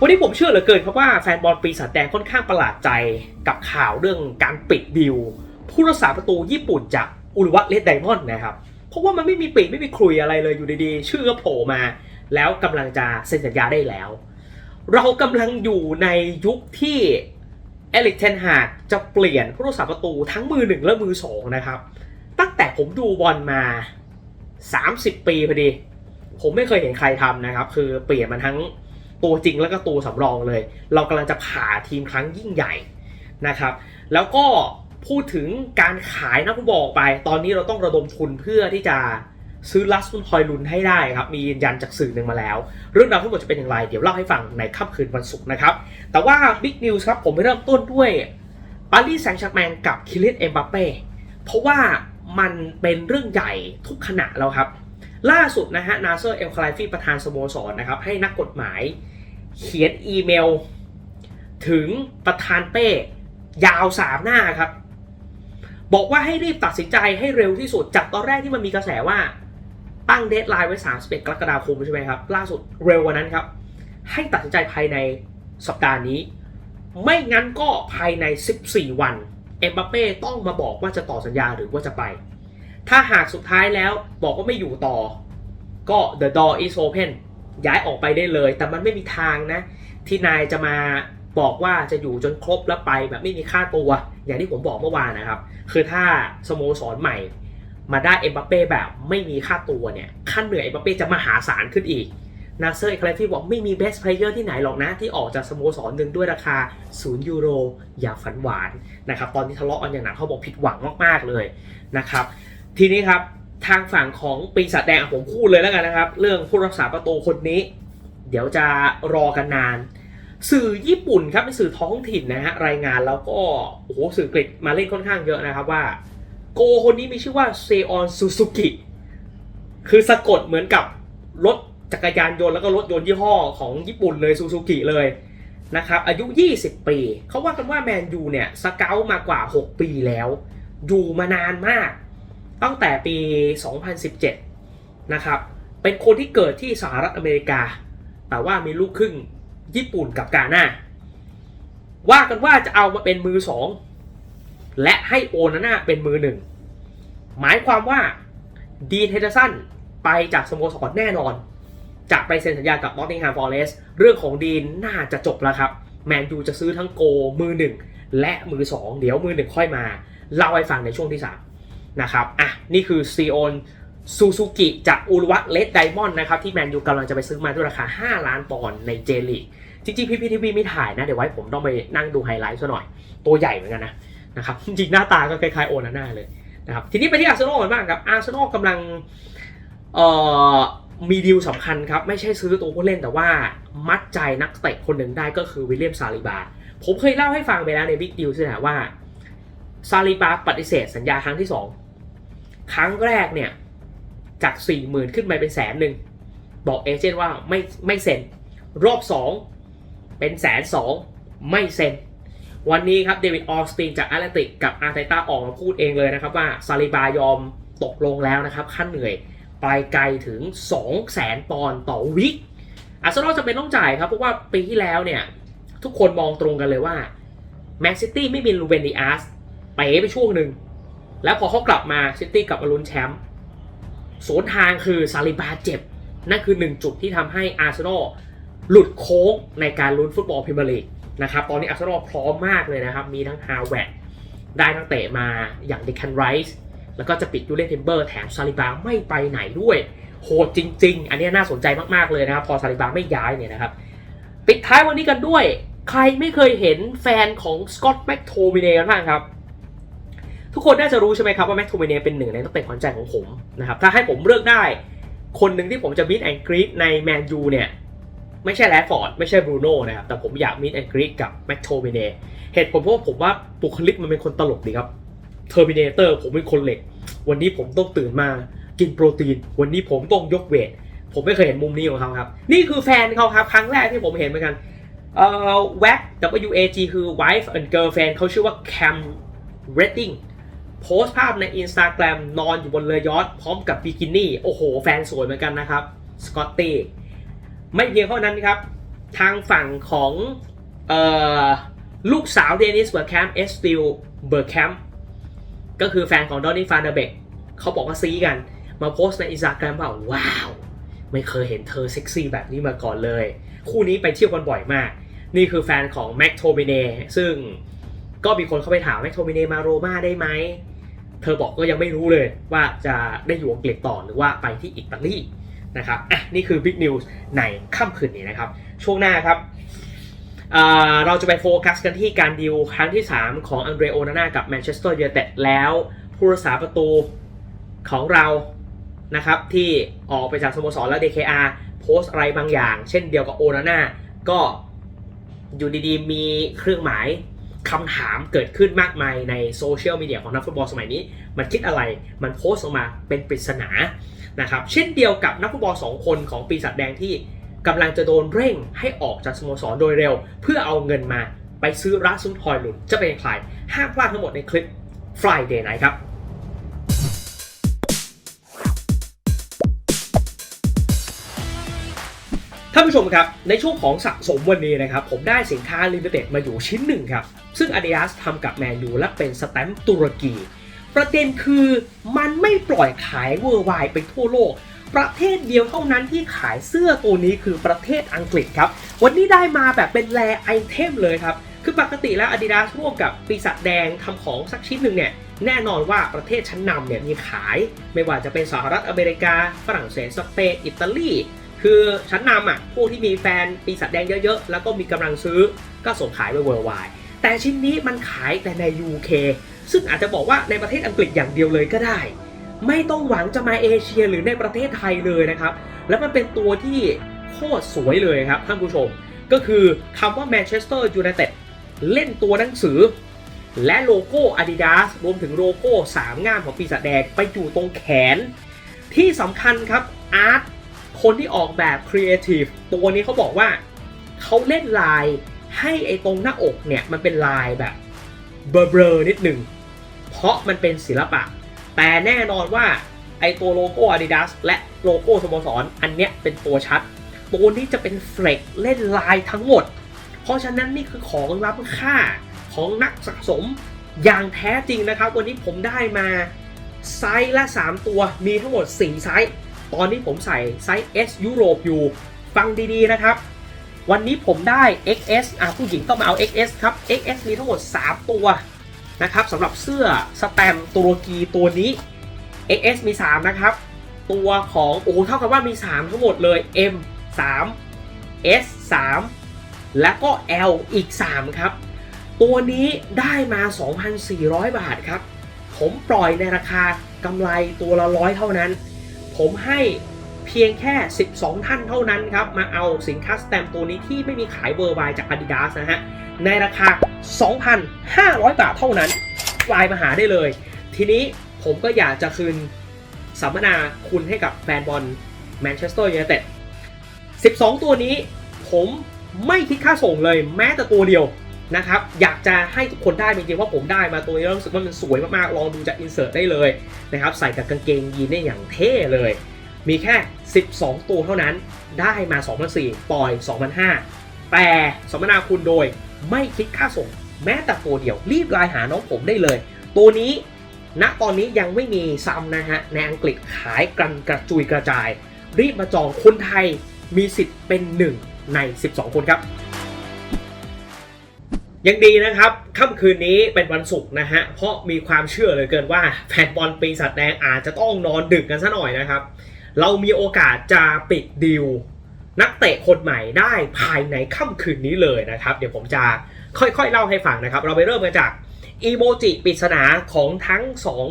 วันนี้ผมเชื่อเหลือเกินครับว่าแฟนบอลปีศาจแดงค่อนข้างประหลาดใจกับข่าวเรื่องการปิดดีลผู้รักษาประตูญี่ปุ่นจากอุรุวะเลดไดมอนด์นะครับ เพราะว่ามันไม่มีปิดไม่มีคลุยอะไรเลยอยู่ดีๆ ชื่อก็โผล่มา แล้วกำลังจะเซ็นสัญญาได้แล้ว เรากำลังอยู่ในยุคที่เอลิกเทนฮากจะเปลี่ยนผู้รักษาประตูทั้งมือหนึ่งและมือสองนะครับ ตั้งแต่ผมดูบอลมา 30 ปีพอดี ผมไม่เคยเห็นใครทำนะครับ คือเปลี่ยนมันทั้ง ตัวจริงแล้วก็ตัวสำรองเลย เรากำลังจะผ่าทีมครั้งยิ่งใหญ่นะครับ แล้วก็พูดถึงการขายนะผมบอกไป ตอนนี้เราต้องระดมทุนเพื่อที่จะซื้อลัสตุนฮอยลุนให้ได้ครับ มียืนยันจากสื่อหนึ่งมาแล้ว เรื่องราวทั้งหมดจะเป็นอย่างไร เดี๋ยวเล่าให้ฟังในค่ำคืนวันศุกร์นะครับ แต่ว่าบิ๊กนิวส์ครับผมไปเริ่มต้นด้วยปารีสแซงต์แชร์แมงกับคิลินเอ็มบัปเป้เพราะว่ามันเป็นเรื่องใหญ่ทุกขณะแล้วครับ ล่าสุดนะฮะนาเซอร์เอลคาไลฟีประธานสโมสรนะครับให้นักกฎหมายเขียนอีเมล ถึงประธานเป้ยาวสามหน้าครับ บอกว่าให้รีบตัดสินใจให้เร็วที่สุด จากตอนแรกที่มันมีกระแสว่าตั้งเดทไลน์ไว้ 31 กรกฎาคมใช่ไหมครับ ล่าสุดเร็วกว่านั้นครับ ให้ตัดสินใจภายในสัปดาห์นี้ ไม่งั้นก็ภายใน 14 วัน เอ็มบัปเป้ต้องมาบอกว่าจะต่อสัญญาหรือว่าจะไป ถ้าหากสุดท้ายแล้วบอกว่าไม่อยู่ต่อ ก็ the door is open ย้ายออกไปได้เลย แต่มันไม่มีทางนะ ที่นายจะมาบอกว่าจะอยู่จนครบแล้วไปแบบไม่มีค่าตัว อย่างที่ผมบอกเมื่อวานนะครับ คือถ้าสโมสรใหม่ มาได้เอ็มบัปเป้แบบไม่มีค่าตัวเนี่ยขั้นเหนื่อยเอ็มบัปเป้จะมหาศาลขึ้นอีกนาเซอร์อีกครั้ที่บอกไม่มีเบสเพลเยอร์ที่ไหนหรอกนะ ที่ออกจากสโมสรหนึ่งด้วยราคา 0 ยูโร อย่าฝันหวานนะครับ ตอนนี้ทะเลาะกันอย่างหนักเขาบอกผิดหวังมาก ๆ เลยนะครับ ทีนี้ครับทางฝั่งของปีศาจแดงอะผมพูดเลยแล้วกันนะครับ เรื่องผู้รักษาประตูคนนี้ เดี๋ยวจะรอกันนาน สื่อญี่ปุ่นครับเป็นสื่อท้องถิ่นนะฮะรายงานแล้วก็โอ้โหสื่ออังกมาเล่นค่อนข้างเยอะนะครับว่า โกคนนี้มีชื่อว่าเซออนซูซูกิคือสะกดเหมือนกับรถจักรยานยนต์แล้วก็รถยนต์ยี่ห้อของญี่ปุ่นเลยซูซูกิเลยนะครับอายุ 20 ปี เขาว่ากันว่าแมนยูเนี่ยสเกลมากว่า 6 ปีแล้ว อยู่มานานมาก ตั้งแต่ปี 2017 นะครับ เป็นคนที่เกิดที่สหรัฐอเมริกา แต่ว่ามีลูกครึ่งญี่ปุ่นกับกาหน้า ว่ากันว่าจะเอามาเป็นมือสอง และให้โอนาน่าเป็นมือหนึ่ง หมายความว่าดีนเฮเดอร์สันไปจากสโมสรแน่นอน จะไปเซ็นสัญญากับนอตติงแฮมฟอร์เรสเรื่องของดีนน่าจะจบแล้วครับ แมนยูจะซื้อทั้งโกมือหนึ่งและมือสองเดี๋ยวมือหนึ่งค่อยมา เล่าให้ฟังในช่วงที่สาม นะครับอะนี่คือซีโอนซูซูกิจากอุรุวะเลดไดมอนด์นะครับ ที่แมนยูกำลังจะไปซื้อมาด้วยราคา 5 ล้านปอนด์ในเจลีกจริงๆพีพีทีวีไม่ถ่ายนะ เดี๋ยวไว้ผมต้องไปนั่งดูไฮไลท์ซะหน่อย ตัวใหญ่เหมือนกันนะนะครับจริงๆหน้าตาก็คล้ายๆโอนาน่าเลยนะครับทีนี้ไปที่อาร์เซนอลกันบ้างครับอาร์เซนอลกำลังเอ่อมีดีลสำคัญครับ ไม่ใช่ซื้อตัวผู้เล่นแต่ว่ามัดใจนักเตะคนหนึ่งได้ก็คือวิลเลียมซาลิบา ผมเคยเล่าให้ฟังไปแล้วในบิ๊กดีลใช่ไหมว่า ซาลิบาปฏิเสธสัญญาครั้งที่สองครั้งแรกเนี่ย จาก 4 0,000 ขึ้นไปเป็นแสนหนึ่ง บอกเอเจนต์ว่าไม่ไม่เซ็น รอบ 2 เป็นแสนสองไม่เซ็น วันนี้ครับเดวิดออสตินจากแอตเลติกกับอาร์เตต้าออกมาพูดเองเลยนะครับว่าซาลิบายอมตกลงแล้วนะครับขั้นเหนื่อยไปไกลถึง 2 0 0แสนปอนด์ต่อวิกอาร์เซนอลจะเป็นต้องจ่ายครับ เพราะว่าปีที่แล้วเนี่ย ทุกคนมองตรงกันเลยว่าแมนซิตี้ไม่มีลูเวนดิอาส เป๋ไปช่วงหนึ่ง แล้วพอเขากลับมาซิตี้กลับมาลุ้นแชมป์สวนทางคือซาลิบาเจ็บ นั่นคือหนึ่งจุดที่ทำให้อาร์เซนอลหลุดโค้งในการลุ้นฟุตบอลพรีเมียร์ลีกนะครับตอนนี้อาร์เซนอลพร้อมมากเลยนะครับ มีทั้งฮาวเวร์ดได้ทั้งเตะมาอย่างเดคันไรส์แล้วก็จะปิดยูเลนเทมเบอร์แถมซาลิบาไม่ไปไหนด้วยโหดจริง ๆ อันนี้น่าสนใจมาก ๆ เลยนะครับ พอซาลิบาไม่ย้ายเนี่ยนะครับ ปิดท้ายวันนี้กันด้วย ใครไม่เคยเห็นแฟนของสกอตแม็กโทมิเนกันบ้างครับ ทุกคนน่าจะรู้ใช่ไหมครับว่าแม็กโทมิเนเป็นหนึ่งในนักเตะขวัญใจของผมนะครับถ้าให้ผมเลือกได้ คนหนึ่งที่ผมจะมิดแอนกรีดในแมนยูเนี่ยไม่ใช่แรดฟอร์ดไม่ใช่บรูโน่นะครับแต่ผมอยากมิดแอนกรีดกับแม็กโทมิเนเหตุผลเพราะว่าผมว่าบุคลิกมันเป็นคนตลกดีครับเทอร์มินเตอร์ผมเป็นคนเหล็ก วันนี้ผมต้องตื่นมากินโปรตีน วันนี้ผมต้องยกเวท ผมไม่เคยเห็นมุมนี้ของเขาครับ นี่คือแฟนเขาครับ ครั้งแรกที่ผมเห็นเหมือนกัน เอ่อ WAG W A G คือ wife and girlfriend เขาชื่อว่า Cam Redding โพสต์ภาพใน Instagram นอนอยู่บนเรือยอชต์พร้อมกับบิกินี่ โอ้โห แฟนสวยเหมือนกันนะครับ สกอตตี้ ไม่เพียงเท่านั้นครับ ทางฝั่งของออลูกสาวเดนิสเบอร์แคมเอสติลเบอร์แคมก็คือแฟนของดอนนี่ฟานเดอเบกเขาบอกว่าซีกัน มาโพสต์ในอินสตาแกรมว่าว้าว ไม่เคยเห็นเธอเซ็กซี่แบบนี้มาก่อนเลย คู่นี้ไปเที่ยวกันบ่อยมาก นี่คือแฟนของแม็กโทมิเนซึ่ง ก็มีคนเข้าไปถามแม็กโทมิเนมาโรมาได้ไหม เธอบอกก็ยังไม่รู้เลยว่าจะได้อยู่อังกฤษต่อหรือว่าไปที่อิตาลีนะครับอะนี่คือบิ๊กนิวส์ในค่ำคืนนี้นะครับ ช่วงหน้าครับเราจะไปโฟกัสกันที่การดีลครั้งที่ 3 ของอังเดรโอนาน่ากับแมนเชสเตอร์ยูไนเต็ดแล้วผู้รักษาประตูของเรานะครับที่ออกไปจากสโมสรแล้ว DKR โพสต์อะไรบางอย่าง เช่นเดียวกับโอนาน่าก็อยู่ดีๆ มีเครื่องหมาย คำถามเกิดขึ้นมากมายในโซเชียลมีเดียของนักฟุตบอลสมัยนี้ มันคิดอะไรมันโพสต์ออกมาเป็นปริศนานะครับเช่นเดียวกับนักฟุตบอล 2 คนของปีศาจแดงที่กำลังจะโดนเร่งให้ออกจากสโมสรโดยเร็ว เพื่อเอาเงินมาไปซื้อรัสซุนทอยลุนจะเป็นใครห้ามพลาดทั้งหมดในคลิป Friday Night ครับ ท่านผู้ชมครับ ในช่วงของสะสมวันนี้นะครับ ผมได้สินค้าลิมิเต็ดมาอยู่ชิ้นหนึ่งครับ ซึ่ง Adidas ทำกับแมนยูและเป็นสแตมป์ตุรกี ประเด็นคือมันไม่ปล่อยขายเวอร์ไวไปทั่วโลก ประเทศเดียวเท่านั้นที่ขายเสื้อตัวนี้คือประเทศอังกฤษครับ วันนี้ได้มาแบบเป็นแรไอเทมเลยครับ คือปกติแล้ว Adidas ร่วมกับปีศาจแดงทำของสักชิ้นหนึ่งเนี่ยแน่นอนว่าประเทศชั้นนำเนี่ยมีขาย ไม่ว่าจะเป็นสหรัฐอเมริกา ฝรั่งเศสสเปนอิตาลี คือชั้นนำอะพวกที่มีแฟนปีศาจแดงเยอะๆ แล้วก็มีกำลังซื้อก็ส่งขายไปเวอร์ไวแต่ชิ้นนี้มันขายแต่ใน UK ซึ่งอาจจะบอกว่าในประเทศอังกฤษอย่างเดียวเลยก็ได้ ไม่ต้องหวังจะมาเอเชียหรือในประเทศไทยเลยนะครับ แล้วมันเป็นตัวที่โคตรสวยเลยครับท่านผู้ชม ก็คือคำว่า Manchester United เล่นตัวหนังสือ และโลโก้ Adidas รวมถึงโลโก้สามง่ามของปีศาจแดงไปอยู่ตรงแขน ที่สำคัญครับอาร์ต คนที่ออกแบบครีเอทีฟตัวนี้เขาบอกว่าเขาเล่นลายให้ไอ้ตรงหน้าอกเนี่ยมันเป็นลายแบบเบลอๆนิดหนึ่ง เพราะมันเป็นศิลปะ แต่แน่นอนว่าไอ้ตัวโลโก้ Adidas และโลโก้สโมสรอันเนี้ยเป็นตัวชัด ตัวนี้จะเป็นเฟลกเล่นลายทั้งหมด เพราะฉะนั้นนี่คือของล้ำค่าของนักสะสมอย่างแท้จริงนะครับ วันนี้ผมได้มาไซส์ละ 3 ตัวมีทั้งหมด 4 ไซส์ ตอนนี้ผมใส่ไซส์ S ยุโรปอยู่ ฟังดีๆนะครับ วันนี้ผมได้ XS อะผู้หญิงต้องมาเอา XS ครับ XS มีทั้งหมด 3 ตัวนะครับสำหรับเสื้อสแตม์ตุรกีตัวนี้ XS มี 3 นะครับ ตัวของโอ้เท่ากับว่ามี 3 ทั้งหมดเลย M 3 S 3แล้วก็ L อีก 3 ครับ ตัวนี้ได้มา 2,400 บาทครับ ผมปล่อยในราคากำไรตัวละร้อยเท่านั้น ผมให้เพียงแค่ 12 ท่านเท่านั้นครับ มาเอาสินค้าสแตมป์ตัวนี้ที่ไม่มีขายเบอร์ไวจาก Adidas นะฮะ ในราคา 2,500 บาทเท่านั้นไลน์มาหาได้เลย ทีนี้ผมก็อยากจะคืนสัมมนาคุณให้กับแฟนบอลแมนเชสเตอร์ยูไนเต็ด 12 ตัวนี้ผมไม่คิดค่าส่งเลยแม้แต่ตัวเดียว นะครับอยากจะให้ทุกคนได้จริงๆว่าผมได้มาตัวนี้รู้สึกว่ามันสวยมากๆ ลองดูจากอินเสิร์ตได้เลยนะครับใส่กับกางเกงยีนได้อย่างเท่เลย มีแค่ 12 ตัวเท่านั้นได้มา2,004ปล่อย 2,005 แต่สมนาคุณโดยไม่คิดค่าส่งแม้แต่ตัวเดียว รีบไลน์หาน้องผมได้เลย ตัวนี้ณตอนนี้ยังไม่มีซ้ำนะฮะในอังกฤษขายกันกระจุยกระจาย รีบมาจองคนไทยมีสิทธิ์เป็นหนึ่งใน 12 คนครับ ยังดีนะครับค่ำคืนนี้เป็นวันศุกร์นะฮะ เพราะมีความเชื่อเลยเกินว่าแฟนบอลปีศาจแดงอาจจะต้องนอนดึกกันซะหน่อยนะครับ เรามีโอกาสจะปิดดีลนักเตะคนใหม่ได้ภายในค่ำคืนนี้เลยนะครับ เดี๋ยวผมจะค่อยๆเล่าให้ฟังนะครับ เราไปเริ่มกันจากอีโมจิปริศนาของทั้งสอง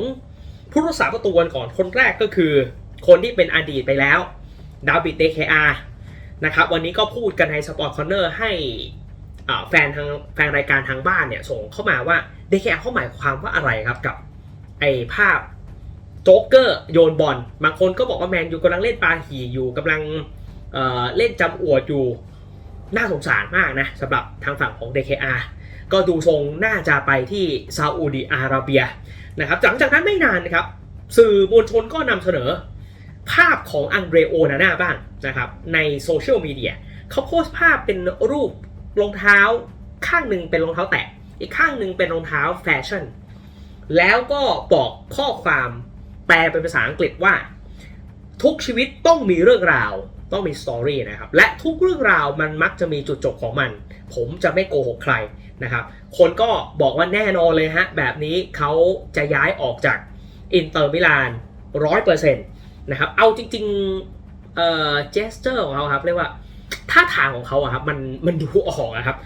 ผู้รักษาประตูกันก่อนคนแรกก็คือ คนที่เป็นอดีตไปแล้วดาวิดเดคอานะครับวันนี้ก็พูดกันในสปอร์ตคอนเนอร์ให้ แฟนทางแฟนรายการทางบ้านเนี่ยส่งเข้ามาว่าเดคอาเขาหมายความว่าอะไรครับกับไอภาพโจ๊กเกอร์โยนบอลบางคนก็บอกว่าแมนยูกำลังเล่นปาหีอยู่กำลังเเล่นจำอวดอยู่น่าสงสารมากนะสำหรับทางฝั่งของ DKR ก็ดูทรงน่าจะไปที่ซาอุดีอาระเบียนะครับหลังจากนั้นไม่นานนะครับ สื่อมวลชนก็นำเสนอ ภาพของอังเดรโอนาน่าบ้างนะครับในโซเชียลมีเดียเขาโพสต์ภาพเป็นรูป รองเท้าข้างหนึ่งเป็นรองเท้าแตะ อีกข้างหนึ่งเป็นรองเท้าแฟชั่น แล้วก็บอกข้อความแปลเป็นภาษาอังกฤษว่า ทุกชีวิตต้องมีเรื่องราว ต้องมีสตอรี่นะครับ และทุกเรื่องราวมันมักจะมีจุดจบของมัน ผมจะไม่โกหกใครนะครับ คนก็บอกว่าแน่นอนเลยฮะ แบบนี้เขาจะย้ายออกจากอินเตอร์มิลานร้อยเปอร์เซ็นต์นะครับ เอาจริงๆเอ่อเจสเจอร์ของเขาครับ เรียกว่า ท่าทางของเขาอะครับมันมันดูออกอะครับ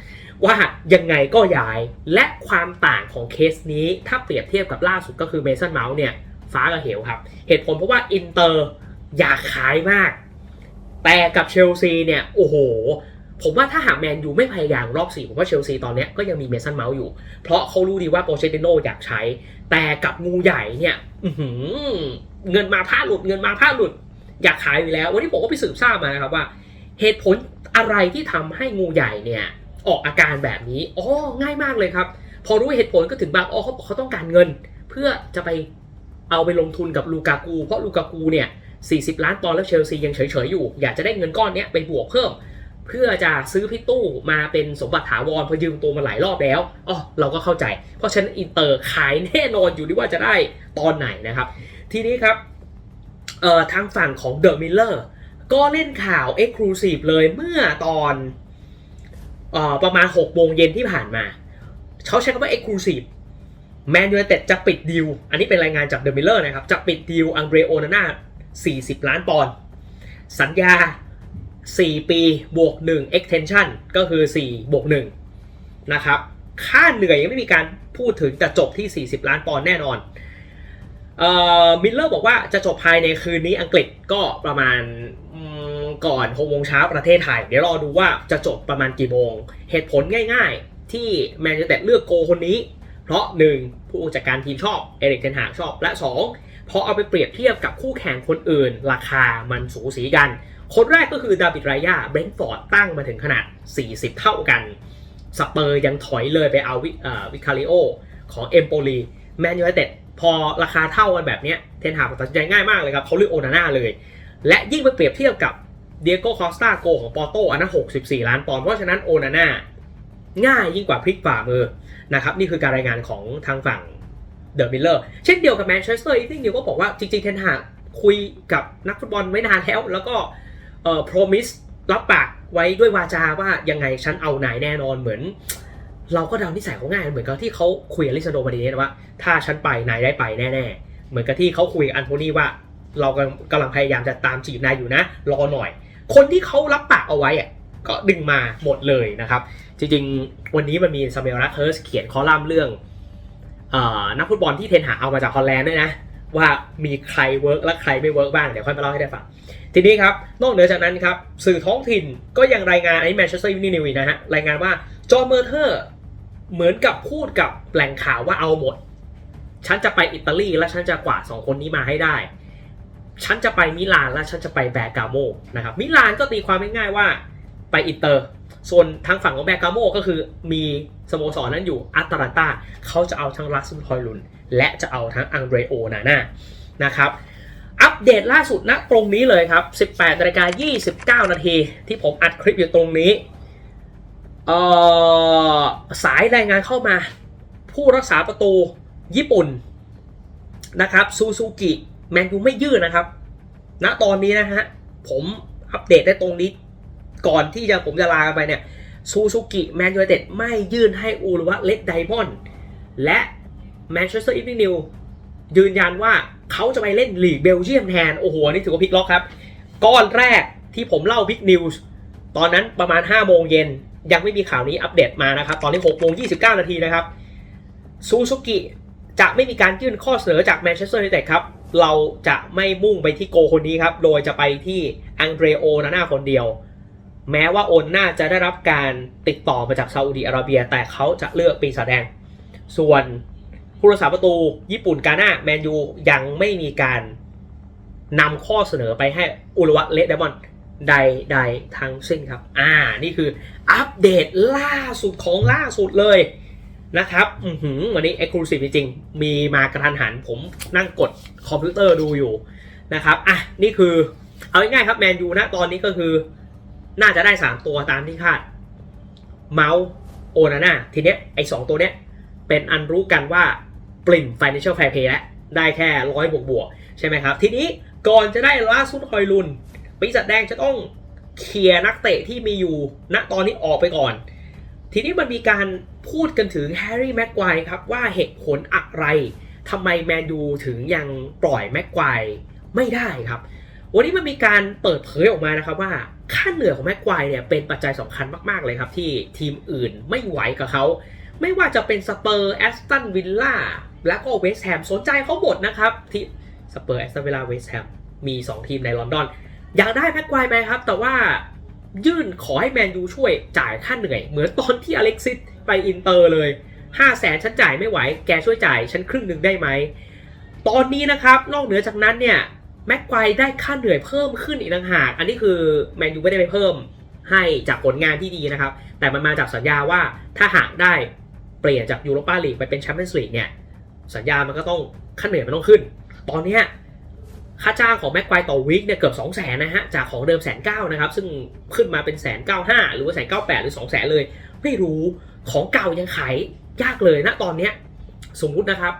ว่ายังไงก็ย้ายและความต่างของเคสนี้ถ้าเปรียบเทียบกับล่าสุดก็คือเมสันเมาส์เนี่ยฟ้ากับเหวครับ เหตุผลเพราะว่าอินเตอร์อยากขายมาก แต่กับเชลซีเนี่ยโอ้โห ผมว่าถ้าหากแมนยูไม่พยายามรอบสี่ผมว่าเชลซีตอนนี้ก็ยังมีเมสันเมาส์อยู่ เพราะเขารู้ดีว่าโปเชติโนอยากใช้ แต่กับงูใหญ่เนี่ยเงินมาผ้าหลุดเงินมาผ้าหลุดอยากขายอยู่แล้ว วันนี้ผมก็ไปสืบทราบมานะครับว่า เหตุผลอะไรที่ทำให้งูใหญ่เนี่ยออกอาการแบบนี้อ๋อง่ายมากเลยครับ พอรู้เหตุผลก็ถึงบางอ๋อเขาเขาต้องการเงิน เพื่อจะไปเอาไปลงทุนกับลูกากู เพราะลูกากูเนี่ย40 ล้านปอนด์แล้วเชลซียังเฉยๆอยู่ อยากจะได้เงินก้อนเนี้ยไปบวกเพิ่ม เพื่อจะซื้อพี่ตู้มาเป็นสมบัติถาวรเพอยืมตัวมาหลายรอบแล้วอ๋อเราก็เข้าใจ เพราะฉะนั้นอินเตอร์ขายแน่นอนอยู่ที่ว่าจะได้ตอนไหนนะครับ ทีนี้ครับเอ่อทางฝั่งของเดอะมิลเลอร์ ก็เล่นข่าว Exclusive เลยเมื่อตอนออประมาณ6โมงเย็นที่ผ่านมาเขาใช้คำว่า Exclusive แมนยู i นเต็ดจะปิดดีล อันนี้เป็นรายงานจากเดอะมิลเลอร์นะครับ จะปิดดีลอังเดรโอนาน่า40 ล้านปอนด์สัญญา 4 ปีบวก 1 extension ก็คือ 4 บวก 1 นะครับ ค่าเหนื่อยยังไม่มีการพูดถึงแต่จบที่ 40 ล้านปอนด์แน่นอน เอ่อมิลเลอร์บอกว่าจะจบภายในคืนนี้อังกฤษก็ประมาณก่อน6โมงเช้าประเทศไทย เดี๋ยวรอดูว่าจะจบประมาณกี่โมง เหตุผลง่ายๆ ที่แมนยูไนเต็ดเลือกโกคนนี้ เพราะ 1. ผู้จัดการทีมชอบ เอริกเทนหากชอบ และ 2. พอเอาไปเปรียบเทียบกับคู่แข่งคนอื่น ราคามันสูสีกัน คนแรกก็คือดาวิดไรยาเบรนท์ฟอร์ดตั้งมาถึงขนาด 40 เท่ากันสเปอร์ยังถอยเลยไปเอาวิเอ่อวิคาริโอของเอมโปลีแมนยูไนเต็ด พอราคาเท่ากันแบบนี้เทนหากตัดสินใจง่ายมากเลยครับเขาเลือกโอนาน่าเลย และยิ่งไปเปรียบเทียบกับเดียโก้คอสตาโกของปอโตอันนั้น64 ล้านปอนด์เพราะฉะนั้นโอนาน่าง่ายยิ่งกว่าพลิกฝ่ามือนะครับนี่คือการรายงานของทางฝั่งเดอะมิลเลอร์เช่นเดียวกับแมนเชสเตอร์อีกนิวก็บอกว่าจริงๆเทนหากคุยกับนักฟุตบอลไว้นานแล้ว แล้วก็เอ่อ promise รับปากไว้ด้วยวาจาว่ายังไงฉันเอานายแน่นอนเหมือน เราก็เดานิสัยเขาง่ายเหมือนกับที่เขาคุยกับลิซาโดมาดีเนสว่า ถ้าฉันไปนายได้ไปแน่ๆ เหมือนกับที่เขาคุยกับอันโทนีว่า เรากำลังพยายามจะตามจีบนายอยู่นะ รอหน่อย คนที่เขารับปากเอาไว้อะก็ดึงมาหมดเลยนะครับ จริงๆ วันนี้มันมีซาเมลรักเฮิร์สเขียนคอลัมน์เรื่องอนักฟุตบอลที่เทนหาเอามาจากฮอลแลนด์ด้วยนะ ว่ามีใครเวิร์กและใครไม่เวิร์กบ้าง เดี๋ยวค่อยมาเล่าให้ได้ฟังทีนี้ครับ นอกเหนือจากนั้นครับ สื่อท้องถิ่นก็ยังรายงานไอ้แมนเชสเตอร์ยูไนเต็ดนะฮะรายงานว่า จอเมอร์เทอร์เหมือนกับพูดกับแหล่งข่าวว่าเอาหมด ฉันจะไปอิตาลีและฉันจะกวาดสองคนนี้มาให้ได้ ฉันจะไปมิลานและฉันจะไปแบกาโมนะครับ มิลานก็ตีความง่ายๆว่าไปอินเตอร์ ส่วนทางฝั่งของแบกาโมก็คือมีสโมสรนั้นอยู่อัตแลนตาเขาจะเอาทั้งรัสมุนทอยลุน และจะเอาทั้งอังเดรโอนาน่านะครับอัปเดตล่าสุดณตรงนี้เลยครับ 18นาฬิกา29 นาทีที่ผมอัดคลิปอยู่ตรงนี้ สายรายงานเข้ามา ผู้รักษาประตูญี่ปุ่นนะครับซูซูกิแมนยูไม่ยื่นนะครับ ณตอนนี้นะฮะผมอัปเดตได้ตรงนี้ ก่อนที่จะผมจะลากันไปเนี่ยซูซูกิแมนยูเต็ดไม่ยื่นให้อูรุวะเลดไดมอนด์และแมนเชสเตอร์อีฟ n ินิวยืนยันว่าเขาจะไปเล่นลีกเบลเยียมแทน โอ้โหนนี่ถือว่าพลิกล็อกครับ ก้อนแรกที่ผมเล่าบิ๊กนิวส์ตอนนั้นประมาณ 5 โมงเย็น ยังไม่มีข่าวนี้อัปเดตมานะครับ ตอนนี้6โมง29 นาทีนะครับซูซูกิจะไม่มีการยื่นข้อเสนอจากแมนเชสเตอร์ยูไนเต็ดครับ เราจะไม่มุ่งไปที่โกคนนี้ครับ โดยจะไปที่อังเดรโอนาน่าคนเดียว แม้ว่าโอนน่าจะได้รับการติดต่อมาจากซาอุดิอาระเบีย แต่เขาจะเลือกปีศาจแดง ส่วนผู้รักษาประตูญี่ปุ่นกาหน้าแมนยูยังไม่มีการนำข้อเสนอไปให้อุลวะเลดเดมอน ใดๆทั้งสิ้นครับ อ่า นี่คืออัปเดตล่าสุดของล่าสุดเลยนะครับอือหือวันนี้ Exclusive จริงๆ มีมากระทันหัน ผมนั่งกดคอมพิวเตอร์ดูอยู่นะครับ อะ นี่คือ เอาง่ายๆครับแมนยูนะตอนนี้ก็คือ น่าจะได้ 3 ตัวตามที่คาด เมาส์โอนาน่าทีเนี้ย ไอ้สองตัวเนี้ย เป็นอันรู้กันว่าปริ่ม Financial Fair Play แล้ว ได้แค่ร้อยบวกบวกๆใช่ไหมครับ ทีนี้ก่อนจะได้ล่าสุดฮอยลุน ปีศาจแดงจะต้องเคลียร์นักเตะที่มีอยู่ ณตอนนี้ออกไปก่อน ทีนี้มันมีการพูดกันถึงแฮร์รี่แม็กควายครับว่าเหตุผลอะไรทำไมแมนยูถึงยังปล่อยแม็กควายไม่ได้ครับ วันนี้มันมีการเปิดเผยออกมานะครับว่าค่าเหนื่อยของแม็กควายเนี่ยเป็นปัจจัยสำคัญมากๆเลยครับ ที่ทีมอื่นไม่ไหวกับเขา ไม่ว่าจะเป็นสเปอร์แอสตันวิลล่าแล้วก็เวสต์แฮมสนใจเขาหมดนะครับที่สเปอร์แอสตันวิลล่าเวสต์แฮมมี 2 ทีมในลอนดอน อยากได้แม็กควายไปครับ แต่ว่ายื่นขอให้แมนยูช่วยจ่ายค่าเหนื่อย เหมือนตอนที่อเล็กซิสไปอินเตอร์เลย5 0 0แสนฉันจ่ายไม่ไหว แกช่วยจ่ายฉันครึ่งหนึ่งได้ไหม ตอนนี้นะครับ นอกเหนือจากนั้นเนี่ยแม็กควายได้ค่าเหนื่อยเพิ่มขึ้นอีกต่างหาก อันนี้คือแมนยูไม่ได้ไปเพิ่มให้จากผลงานที่ดีนะครับ แต่มันมาจากสัญญาว่าถ้าหากได้เปลี่ยนจากยูโรปาลีกไปเป็นแชมเปี้ยนส์ลีกเนี่ยสัญญามันก็ต้องค่าเหนื่อยมันต้องขึ้น ตอนนี้ ค่าจ้างของแม็กควายต่อวีคเนี่ยเกือบ2 0 0 0 0นนะฮะ จากของเดิมแสนเก้านะครับ ซึ่งขึ้นมาเป็นแสนเก้าห้าหรือว่าแสนเก้าแปดหรือ2 0 0 0 0 0เลย ไม่รู้ของเก่ายังขายยากเลยนะตอนเนี้ยสมมุตินะครับ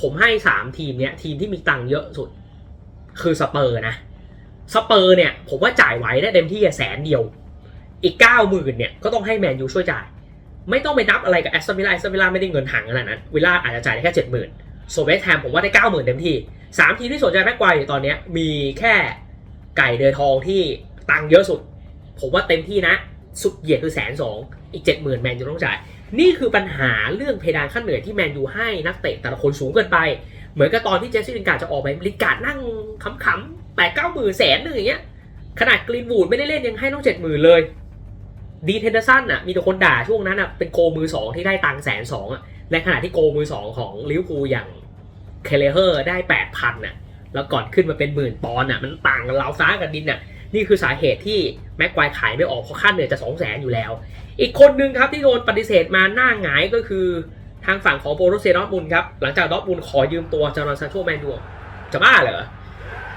ผมให้ 3 ทีมเนี้ยทีมที่มีตังค์เยอะสุด คือสเปอร์นะสเปอร์เนี่ย ผมว่าจ่ายไหวได้เต็มที่แสนเดียว อีก 9 0,000เนี่ยก็ต้องให้แมนยูช่วยจ่าย ไม่ต้องไปนับอะไรกับแอสตันวิลล่าแอสตันวิลล่าไม่ได้เงินถังขนาดนั้นวิลล่าอาจจะจ่ายได้แค่70,000โซเวสแฮมผมว่าได้90,000เต็มที่ สามทีมที่สนใจแม็กควายอยู่ตอนเนี้ยมีแค่ไก่เดือทองที่ตังค์เยอะสุด ผมว่าเต็มที่นะ สุดเหยียดคือแสนสองอีก70,000แมนยูต้องจ่าย นี่คือปัญหาเรื่องเพดานขั้นเหนื่อยที่แมนยูให้นักเตะแต่ละคนสูงเกินไป เหมือนกับตอนที่เจสซี่ลินการ์ดจะออกไปลินการ์ดนั่งขำๆแปดเก้าหมื่นแสนหนึ่งอย่างเงี้ยขนาดกรีนวูดไม่ได้เล่นยังให้ต้องเจ็ดหมื่นเลยดีเทนเดอร์สันอะมีแต่คนด่าช่วงนั้นอะเป็นโกมือสองที่ได้ตังค์แสนสองอะในขณะที่โกมือสองของลิเวอร์พูลอย่าง เคเลเฮอร์ได้แปดพันอะแล้วก่อนขึ้นมาเป็นหมื่นปอนด์อะมันต่างกันราวฟ้ากับดินอะนี่คือสาเหตุที่แม็กควายขายไม่ออกเพราะค่าเหนื่อยจะสองแสนอยู่แล้ว อีกคนนึงครับที่โดนปฏิเสธมาหน้าหงายก็คือทางฝั่งของโบรุเซียดอร์ทมุนด์ครับหลังจากดอร์ทมุนด์ขอยืมตัวจารอนซานโชแมนดูจะบ้าเหรอ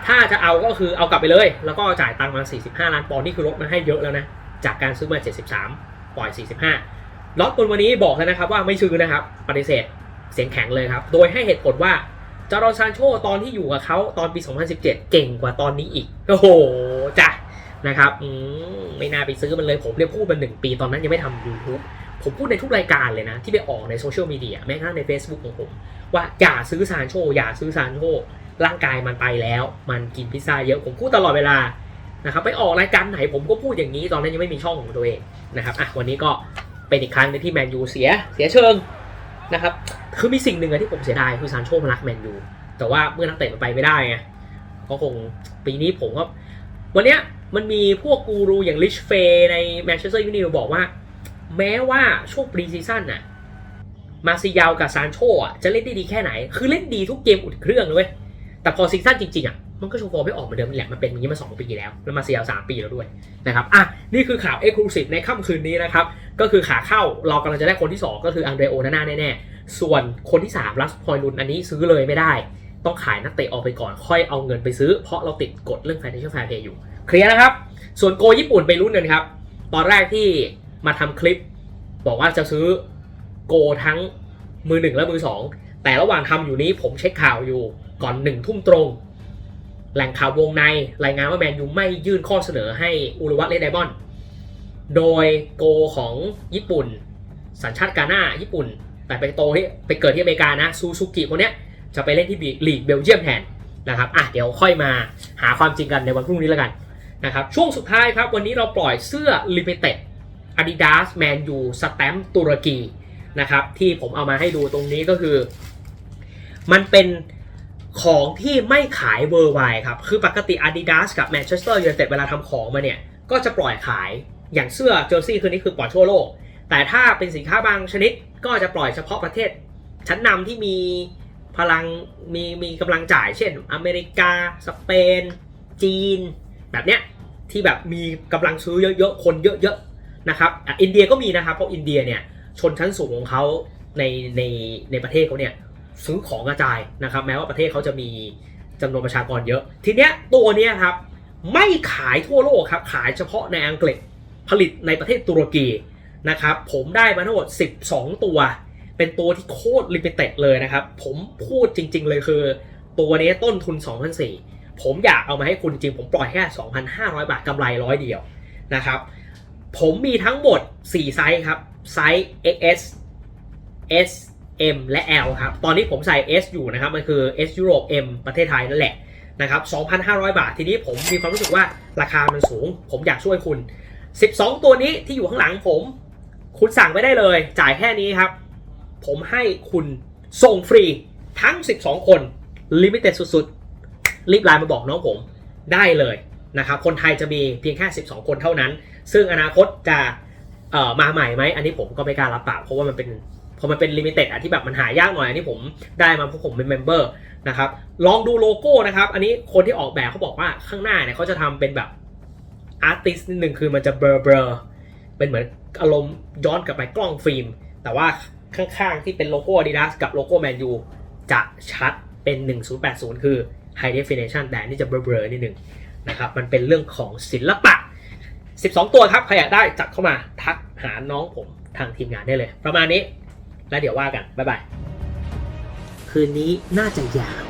ถ้าจะเอาก็คือเอากลับไปเลย แล้วก็จ่ายตังค์มา 45 ล้านปอนด์นี่คือลดมาให้เยอะแล้วนะ จากการซื้อมา 73 ปล่อย 45ดอร์ทมุนวันนี้บอกแล้วนะครับว่าไม่ซื้อนะครับ ปฏิเสธเสียงแข็งเลยครับ โดยให้เหตุผลว่า จารอนซานโชตอนที่อยู่กับเขาตอนปี 2017 เก่งกว่าตอนนี้อีก โอ้โหจ้ะนะครับอืมไม่น่าไปซื้อมันเลยผมเรียกพูดมาหนึ่งปีตอนนั้นยังไม่ทำ YouTube ผมพูดในทุกรายการเลยนะ ที่ไปออกในโซเชียลมีเดียแม้กระทั่งใน Facebook ของผม ว่าอย่าซื้อซานโชอย่าซื้อซานโชร่างกายมันไปแล้ว มันกินพิซซ่าเยอะผมพูดตลอดเวลานะครับไปออกรายการไหนผมก็พูดอย่างนี้ตอนนั้นยังไม่มีช่องของตัวเองนะครับอะวันนี้ก็เป็นอีกครั้งนึงที่แมนยูเสียเสียเชิง นะครับ คือมีสิ่งหนึ่งอะที่ผมเสียดายคือซานโชมันรักแมนยู แต่ว่าเมื่อนักเตะมันไปไม่ได้ไง ก็คงปีนี้ผมก็วันเนี้ยมันมีพวกกูรูอย่างลิชเฟย์ในแมนเชสเตอร์ยูไนเต็ดบอกว่า แม้ว่าช่วงปรีซีซั่นน่ะ มาซิยาวกับซานโชอะจะเล่นได้ดีแค่ไหน คือเล่นดีทุกเกมอุ่นเครื่องเลยเว้ยแต่พอซีซั่นจริงๆอะ มันก็โชว์ฟอร์มไม่ออกเหมือนเดิมแหละมันเป็นอย่างนี้มา2ปีแล้วแล้วมาซิยาว3ปีแล้วด้วยนะครับอะนี่คือข่าวเอ็กซ์คลูซีฟในค่ำคืนนี้นะครับก็คือขาเข้าเรากำลังจะได้คนที่ 2 ก็คืออังเดรโอนาน่าแน่ๆส่วนคนที่3ลัสพอยลุนอันนี้ซื้อเลยไม่ได้ ต้องขายนักเตะออกไปก่อนค่อยเอาเงินไปซื้อ เพราะเราติดกฎเรื่อง financial fair play อยู่เคลียร์นะครับ ส่วนโกญี่ปุ่นไปรุ่นกันครับตอนแรกที่มาทำคลิป บอกว่าจะซื้อโกทั้งมือหนึ่งและมือสองแต่ระหว่างทำอยู่นี้ผมเช็คข่าวอยู่ก่อนหนึ่งทุ่มตรง แหล่งข่าววงในรายงานว่าแมนยูไม่ยื่นข้อเสนอให้อุรุวัตเลดไดมอนด์โดยโกของญี่ปุ่น สัญชาติกาหน้าญี่ปุ่น แต่ไปโตที่ไปเกิดที่อเมริกานะซูซูกิคนเนี้ยจะไปเล่นที่ลีกเบลเยียมแทนนะครับอะเดี๋ยวค่อยมาหาความจริงกันในวันพรุ่งนี้แล้วกันนะครับช่วงสุดท้ายครับ วันนี้เราปล่อยเสื้อ Limited Adidas Man U Stamp ตุรกีนะครับที่ผมเอามาให้ดูตรงนี้ก็คือ มันเป็น ของที่ไม่ขายเวอร์ไวครับ คือปกติ Adidas กับ Manchester United เวลาทำของมาเนี่ย ก็จะปล่อยขายอย่างเสื้อเจอร์ซี่คืนนี้คือปล่อยทั่วโลก แต่ถ้าเป็นสินค้าบางชนิดก็จะปล่อยเฉพาะประเทศ ชั้นนำที่มีพลังมีมีกำลังจ่ายเช่น อเมริกา สเปน จีน แบบเนี้ยที่แบบมีกำลังซื้อเยอะๆ คนเยอะๆนะครับอ,อินเดียก็มีนะครับเพราะอินเดียเนี่ยชนชั้นสูงของเขาในในในประเทศเขาเนี่ย ซื้อของกระจายนะครับ แม้ว่าประเทศเขาจะมีจำนวนประชากรเยอะ ทีเนี้ยตัวเนี้ยครับไม่ขายทั่วโลกครับ ขายเฉพาะในอังกฤษผลิตในประเทศตุรกีนะครับผมได้มาทั้งหมด 12 ตัว เป็นตัวที่โคตรลิมิเต็ดเลยนะครับ ผมพูดจริง ๆ เลยคือ ตัวนี้ต้นทุน2,400ผมอยากเอามาให้คุณจริง ผมปล่อยแค่ 2,500 บาทกำไรร้อยเดียวนะครับ ผมมีทั้งหมด 4 ไซส์ครับ ไซส์ XS S M และ L ครับ ตอนนี้ผมใส่ S อยู่นะครับ มันคือ S Europe M ประเทศไทยนั่นแหละนะครับ 2,500 บาท ทีนี้ผมมีความรู้สึกว่าราคามันสูง ผมอยากช่วยคุณ 12 ตัวนี้ที่อยู่ข้างหลังผม คุณสั่งไม่ได้เลย จ่ายแค่นี้ครับ ผมให้คุณส่งฟรีทั้ง 12 คนลิมิเต็ดสุดๆ รีบไลน์มาบอกน้องผมได้เลยนะครับ คนไทยจะมีเพียงแค่ 12 คนเท่านั้น ซึ่งอนาคตจะมาใหม่ไหม อันนี้ผมก็ไม่กล้ารับปากเพราะว่ามันเป็น พอมันเป็นลิมิเต็ดอะที่แบบมันหายากหน่อยอันนี้ผมได้มาเพราะผมเป็นเมมเบอร์นะครับลองดูโลโก้นะครับ อันนี้คนที่ออกแบบเขาบอกว่าข้างหน้าเนี่ยเขาจะทำเป็นแบบอาร์ติสนิดหนึ่งคือมันจะเบลอเบลอเป็นเหมือนอารมณ์ย้อนกลับไปกล้องฟิล์ม แต่ว่าข้างๆที่เป็นโลโก้ Adidas กับโลโก้แมนยูจะชัดเป็น 1080 คือ High Definition แต่อันนี่จะเบลอๆนิดหนึ่งนะครับ มันเป็นเรื่องของศิลปะ 12 ตัวครับ ใครอยากได้จัดเข้ามาทักหาน้องผมทางทีมงานได้เลย ประมาณนี้ แล้วเดี๋ยวว่ากันบ๊ายบายคืนนี้น่าจะยาว